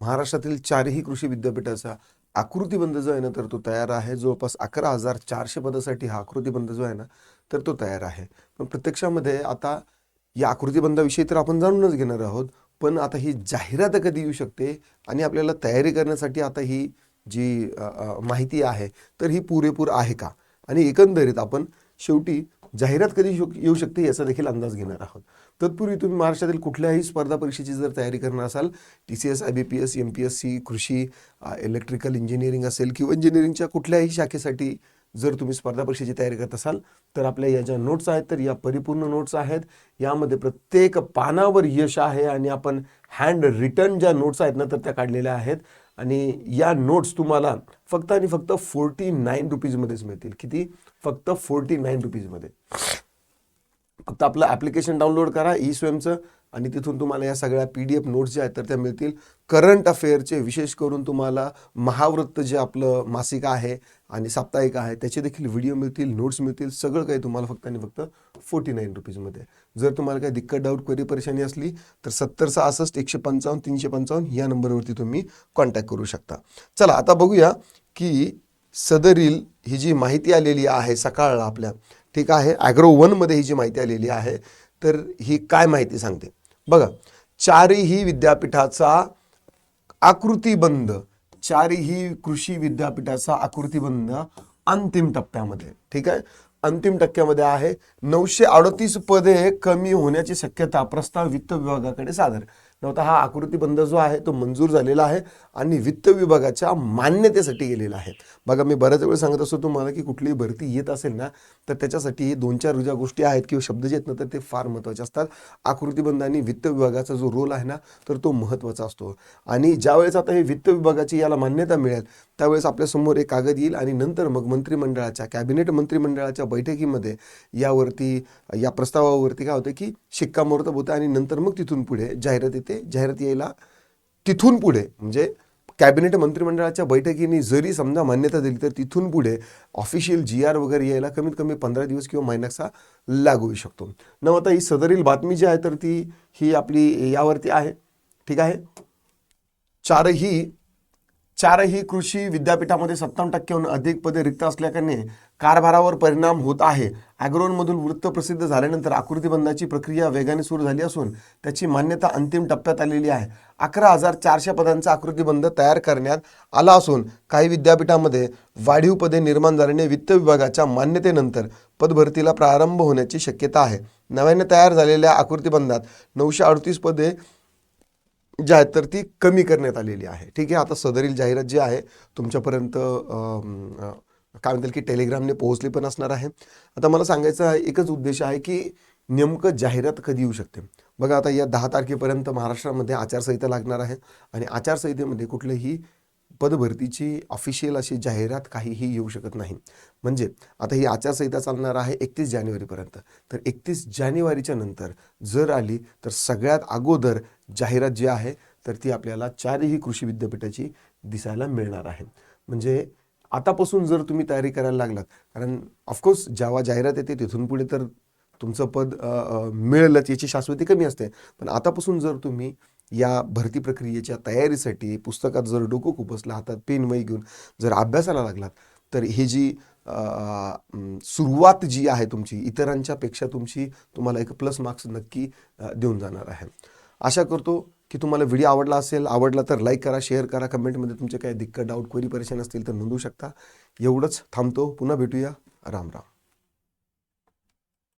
महाराष्ट्रातील चारही कृषी विद्यापीठाचा आकृतीबंध जो आहे ना तर तो तयार आहे. जवळपास अकरा हजार चारशे पदासाठी हा आकृतीबंध जो आहे ना तर तो तयार आहे. पण प्रत्यक्षामध्ये आता या आकृतीबंधाविषयी तर आपण जाणूनच घेणार आहोत. पण आता ही जाहिरात कधी येऊ शकते आणि आपल्याला तयारी करण्यासाठी आता ही जी माहिती आहे तर ही पुरेपूर आहे का? आणि एकंदरीत आपण शेवटी जाहिरात कधी येऊ- येऊ शकते याचा देखील अंदाज घेणार आहोत. तत्पूर्वी तुम्ही महाराष्ट्रातील कुठल्याही स्पर्धा परीक्षेची जर तयारी करणार असाल T C S I B P S M P S C कृषी इलेक्ट्रिकल इंजिनिअरिंग असेल किंवा इंजिनिअरिंगच्या कुठल्याही शाखेसाठी जर तुम्ही स्पर्धा परीक्षेची तयारी करत असाल तर आपल्या या ज्या नोट्स आहेत तर या परिपूर्ण नोट्स आहेत. यामध्ये प्रत्येक पानावर यश आहे आणि आपण हँड रिटर्न ज्या नोट्स आहेत ना तर त्या काढलेल्या आहेत. आणि या नोट्स तुम्हाला फक्त आणि फक्त फोर्टी नाईन रुपीजमध्येच मिळतील. किती? फक्त फोर्टी नाईन रुपीजमध्ये फक्त आपलं ॲप्लिकेशन डाउनलोड करा ई स्वयंचं आणि तिथून तुम्हाला या सगळ्या पी डी एफ नोट्स ज्या आहेत तर त्या मिळतील. करंट अफेअरचे विशेष करून तुम्हाला महावृत्त जे आपलं मासिक आहे आणि साप्ताहिक आहे त्याचे देखील व्हिडिओ मिळतील नोट्स मिळतील सगळं काही तुम्हाला फक्त आणि फक्त फोर्टी नाईन रुपीजमध्ये जर तुम्हाला काही दिक्कत डाऊट क्वेरी परेशानी असली तर सत्तर सहासष्ट एकशे पंचावन्न तीनशे पंचावन्न या नंबरवरती तुम्ही कॉन्टॅक्ट करू शकता. चला आता बघूया की सदरील ही जी माहिती आलेली आहे सकाळला आपल्या ठीक आहे? ॲग्रो वनमध्ये ही जी माहिती आलेली आहे तर ही काय माहिती सांगते? बघा चारही विद्यापीठाचा आकृतीबंध चारही कृषी विद्यापीठाचा आकृतीबंध अंतिम टप्प्यामध्ये ठीक आहे? अंतिम टक्क्यामध्ये आहे. नऊशे अडतीस पदे कमी होण्याची शक्यता प्रस्ताव वित्त विभागाकडे सादर. नव्हता. हा आकृतीबंध जो आहे तो मंजूर झालेला आहे आणि वित्त विभागाच्या मान्यतेसाठी गेलेला आहे. बघा मी बऱ्याच वेळ सांगत असतो तुम्हाला की कुठलीही भरती येत असेल ना तर त्याच्यासाठी दोन चार ज्या गोष्टी आहेत किंवा शब्द जे आहेत ना तर ते फार महत्त्वाचे असतात. आकृतीबंध आणि वित्त विभागाचा जो रोल आहे ना तर तो महत्त्वाचा असतो. आणि ज्यावेळेस आता हे वित्त विभागाची याला मान्यता मिळेल त्यावेळेस आपल्यासमोर एक कागद येईल आणि नंतर मग मंत्रिमंडळाच्या कॅबिनेट मंत्रिमंडळाच्या बैठकीमध्ये यावरती या प्रस्तावावरती काय होतं की शिक्कामोर्तब होतं आणि नंतर मग तिथून पुढे जाहिरात येते जाहिरात यायला तिथून पुढे म्हणजे कॅबिनेट मंत्रिमंडळाच्या बैठकीने जरी समजा मान्यता दिली तर तिथून पुढे ऑफिशियल जी आर वगैरे यायला कमीत कमी पंधरा दिवस किंवा महिन्याचा लागू होऊ शकतो. न आता ही सदरील बातमी जी आहे तर ती ही आपली यावरती आहे. ठीक आहे? चारही चारही कृषी विद्यापीठामध्ये सत्तावन्न टक्क्याहून अधिक पदे रिक्त असल्याकारणे कारभारावर परिणाम होत आहे. ॲग्रोनमधून वृत्त प्रसिद्ध झाल्यानंतर आकृतीबंधाची प्रक्रिया वेगाने सुरू झाली असून त्याची मान्यता अंतिम टप्प्यात आलेली आहे. अकरा हजार चारशे पदांचा आकृतीबंध तयार करण्यात आला असून काही विद्यापीठामध्ये वाढीव पदे निर्माण झाल्याने वित्त विभागाच्या मान्यतेनंतर पदभरतीला प्रारंभ होण्याची शक्यता आहे. नव्याने तयार झालेल्या आकृतीबंधात नऊशे अडतीस पदे जी आहेत तर ती कमी करण्यात आलेली आहे. ठीक आहे? आता सदरील जाहिरात जी आहे तुमच्यापर्यंत काय म्हणतील की टेलिग्रामने पोहोचली पण असणार आहे. आता मला सांगायचा एकच उद्देश आहे की नेमकं जाहिरात कधी येऊ शकते? बघा आता या दहा तारखेपर्यंत महाराष्ट्रामध्ये आचारसंहिता लागणार आहे आणि आचारसंहितेमध्ये कुठलंही पदभरतीची ऑफिशियल अशी जाहिरात काहीही येऊ शकत नाही. म्हणजे आता ही आचारसंहिता चालणार आहे एकतीस जानेवारीपर्यंत. तर एकतीस जानेवारीच्या नंतर जर आली तर सगळ्यात अगोदर जाहिरात जी आहे तर ती आपल्याला चारही कृषी विद्यापीठाची दिसायला मिळणार आहे. म्हणजे आतापासून जर तुम्ही तयारी करायला लागलात कारण ऑफकोर्स जेव्हा जाहिरात येते तिथून पुढे तर तुमचं पद मिळेलच याची शाश्वती कमी असते. पण आतापासून जर तुम्ही या भरती प्रक्रियेच्या तयारीसाठी पुस्तकात जर डोकं खुपसलं हातात पेन वही घेऊन जर अभ्यासाला लागलात तर ही जी सुरुवात जी आहे तुमची इतरांच्या पेक्षा तुमची तुम्हाला एक प्लस मार्क्स नक्की देऊन जाणार आहे. आशा करतो की तुम्हाला व्हिडिओ आवडला असेल आवडला तर लाईक करा शेअर करा कमेंटमध्ये तुमचे काही दिक्कत डाऊट क्वेरी परेशान असतील तर नोंदवू शकता. एवढंच थांबतो पुन्हा भेटूया. राम राम.